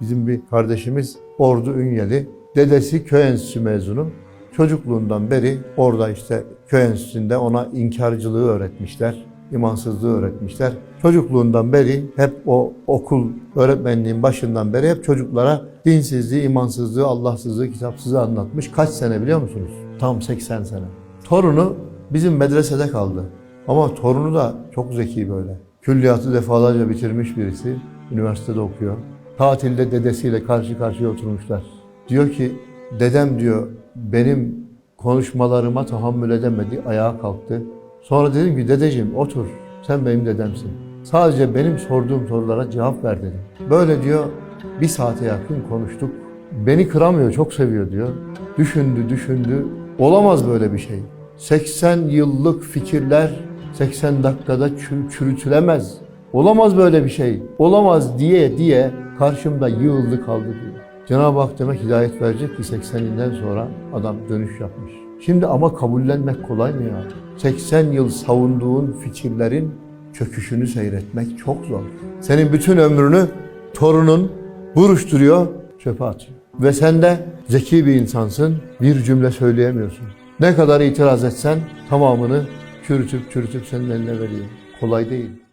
Bizim bir kardeşimiz Ordu Ünyeli. Dedesi köy enstitüsü mezunu. Çocukluğundan beri orada işte köy enstitüsünde ona inkarcılığı öğretmişler, imansızlığı öğretmişler. Çocukluğundan beri hep o okul öğretmenliğin başından beri hep çocuklara dinsizliği, imansızlığı, Allahsızlığı, kitapsızlığı anlatmış. Kaç sene biliyor musunuz? Tam 80 sene. Torunu bizim medresede kaldı. Ama torunu da çok zeki böyle. Külliyatı defalarca bitirmiş birisi. Üniversitede okuyor. Tatilde dedesiyle karşı karşıya oturmuşlar. Diyor ki dedem diyor benim konuşmalarıma tahammül edemedi, ayağa kalktı. Sonra dedim ki dedeciğim otur, sen benim dedemsin. Sadece benim sorduğum sorulara cevap ver dedim. Böyle diyor bir saate yakın konuştuk. Beni kıramıyor, çok seviyor diyor. Düşündü, düşündü. Olamaz böyle bir şey. 80 yıllık fikirler 80 dakikada çür- çürütülemez. Olamaz böyle bir şey. Olamaz diye diye karşımda yığıldı kaldı diyor. Cenab-ı Hak demek hidayet verecek ki 80'inden sonra adam dönüş yapmış. Şimdi ama kabullenmek kolay mı ya? 80 yıl savunduğun fikirlerin çöküşünü seyretmek çok zor. Senin bütün ömrünü torunun buruşturuyor, çöpe atıyor. Ve sen de zeki bir insansın, bir cümle söyleyemiyorsun. Ne kadar itiraz etsen tamamını çürütüp çürütüp senin eline veriyor. Kolay değil.